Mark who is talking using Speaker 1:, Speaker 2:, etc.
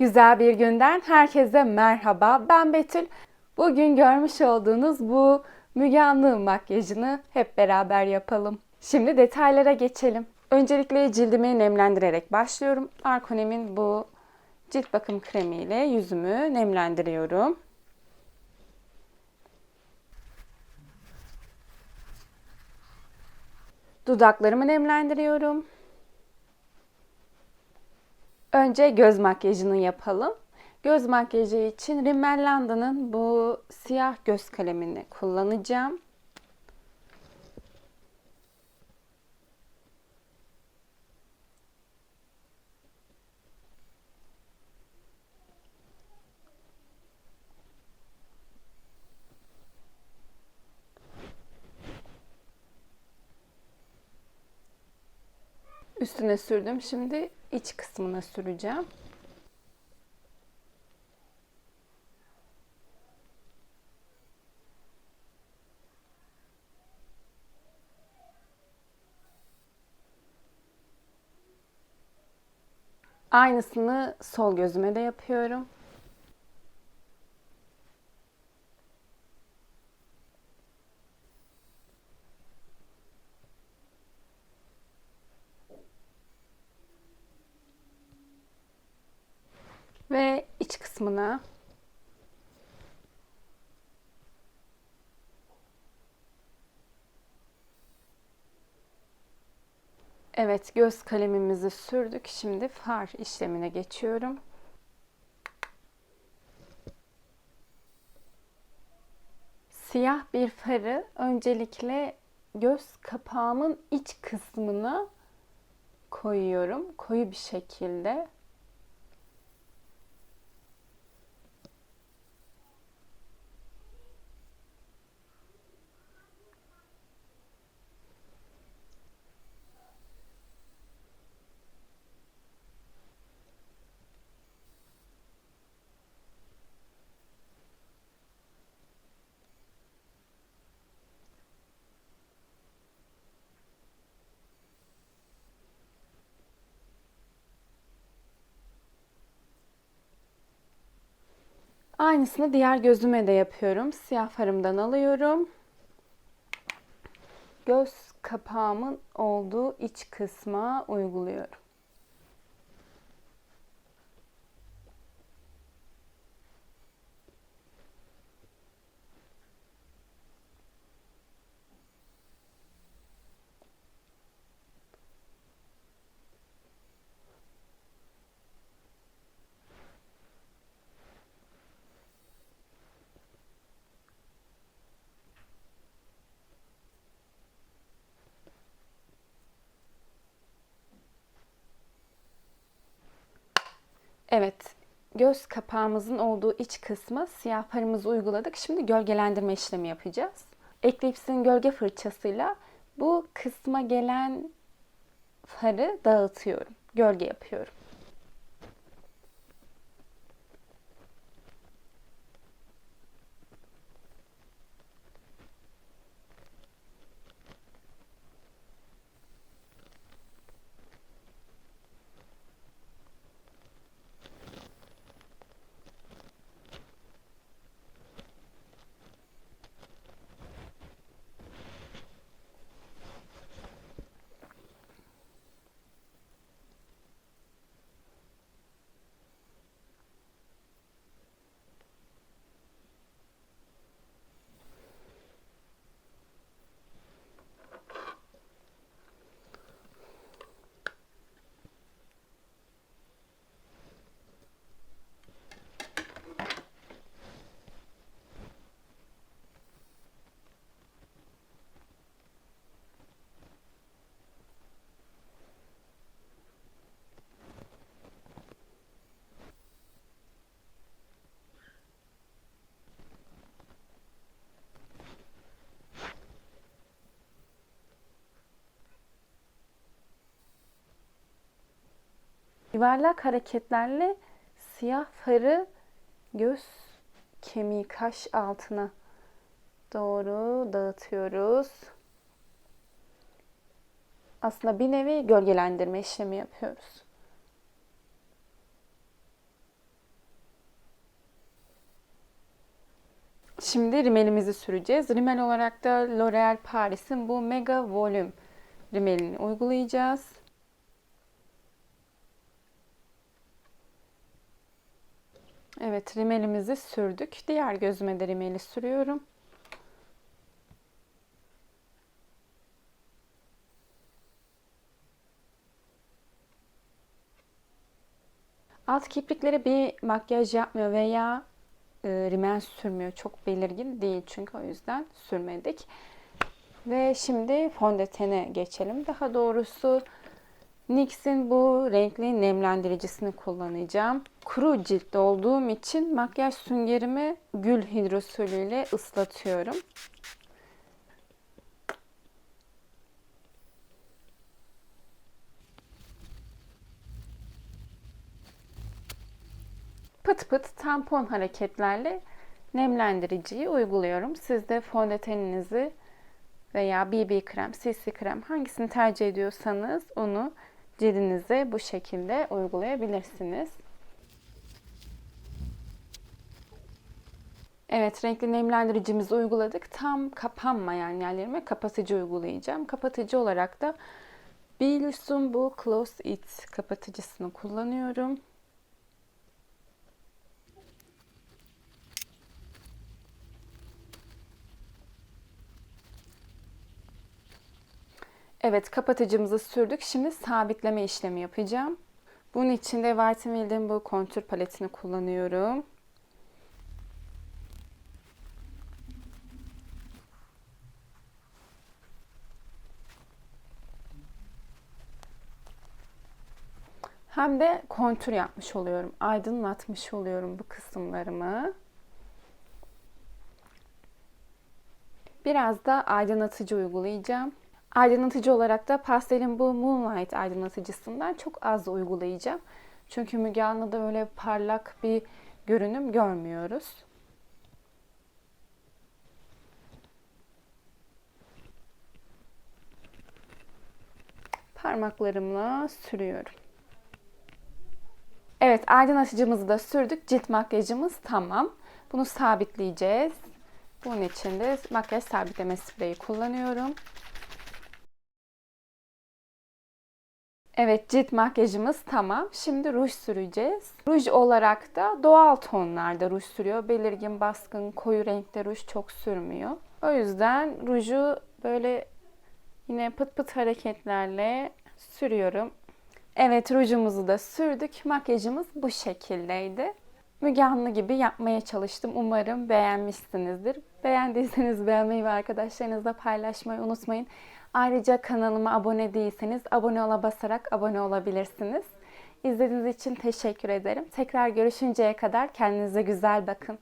Speaker 1: Güzel bir günden herkese merhaba. Ben Betül. Bugün görmüş olduğunuz bu Müge Anlı makyajını hep beraber yapalım. Şimdi detaylara geçelim. Öncelikle cildimi nemlendirerek başlıyorum. Arkonem'in bu cilt bakım kremiyle yüzümü nemlendiriyorum. Dudaklarımı nemlendiriyorum. Önce göz makyajını yapalım. Göz makyajı için Rimmel London'ın bu siyah göz kalemini kullanacağım. Üstüne sürdüm. Şimdi iç kısmına süreceğim. Aynısını sol gözüme de yapıyorum. Ve iç kısmına Evet, göz kalemimizi sürdük. Şimdi far işlemine geçiyorum. Siyah bir farı öncelikle göz kapağımın iç kısmına koyuyorum. Koyu bir şekilde. Aynısını diğer gözüme de yapıyorum. Siyah farımdan alıyorum. Göz kapağımın olduğu iç kısma uyguluyorum. Evet, göz kapağımızın olduğu iç kısmı siyah farımızı uyguladık. Şimdi gölgelendirme işlemi yapacağız. Eclipse'in gölge fırçasıyla bu kısma gelen farı dağıtıyorum. Gölge yapıyorum. yuvarlak hareketlerle siyah farı göz kemiği kaş altına doğru dağıtıyoruz. Aslında bir nevi gölgelendirme işlemi yapıyoruz. Şimdi rimelimizi süreceğiz. Rimel olarak da L'Oreal Paris'in bu Mega Volume rimelini uygulayacağız. Evet rimelimizi sürdük. Diğer gözüme de rimeli sürüyorum. Alt kipriklere bir makyaj yapmıyor veya e, rimel sürmüyor. Çok belirgin değil çünkü o yüzden sürmedik. Ve şimdi fondötene geçelim. Daha doğrusu NYX'in bu renkli nemlendiricisini kullanacağım. Kuru ciltte olduğum için makyaj süngerimi gül hidrosülü ile ıslatıyorum. Pıt pıt tampon hareketlerle nemlendiriciyi uyguluyorum. Siz de fondöteninizi veya BB krem, CC krem hangisini tercih ediyorsanız onu cildinize bu şekilde uygulayabilirsiniz. Evet, renkli nemlendiricimizi uyguladık. Tam kapanmayan yerlerime kapatıcı uygulayacağım. Kapatıcı olarak da Bilus'un bu Close It kapatıcısını kullanıyorum. Evet, kapatıcımızı sürdük. Şimdi sabitleme işlemi yapacağım. Bunun için de White bu kontür paletini kullanıyorum. Hem de kontür yapmış oluyorum. Aydınlatmış oluyorum bu kısımlarımı. Biraz da aydınlatıcı uygulayacağım. Aydınlatıcı olarak da pastelin bu Moonlight aydınlatıcısından çok az uygulayacağım. Çünkü Müge Anlı'da öyle parlak bir görünüm görmüyoruz. Parmaklarımla sürüyorum. Evet aydınlatıcımızı da sürdük. Cilt makyajımız tamam. Bunu sabitleyeceğiz. Bunun için de makyaj sabitleme spreyi kullanıyorum. Evet cilt makyajımız tamam. Şimdi ruj süreceğiz. Ruj olarak da doğal tonlarda ruj sürüyor. Belirgin, baskın, koyu renkte ruj çok sürmüyor. O yüzden ruju böyle yine pıt pıt hareketlerle sürüyorum. Evet rujumuzu da sürdük. Makyajımız bu şekildeydi. Müge Anlı gibi yapmaya çalıştım. Umarım beğenmişsinizdir. Beğendiyseniz beğenmeyi ve arkadaşlarınızla paylaşmayı unutmayın. Ayrıca kanalıma abone değilseniz abone ola basarak abone olabilirsiniz. İzlediğiniz için teşekkür ederim. Tekrar görüşünceye kadar kendinize güzel bakın.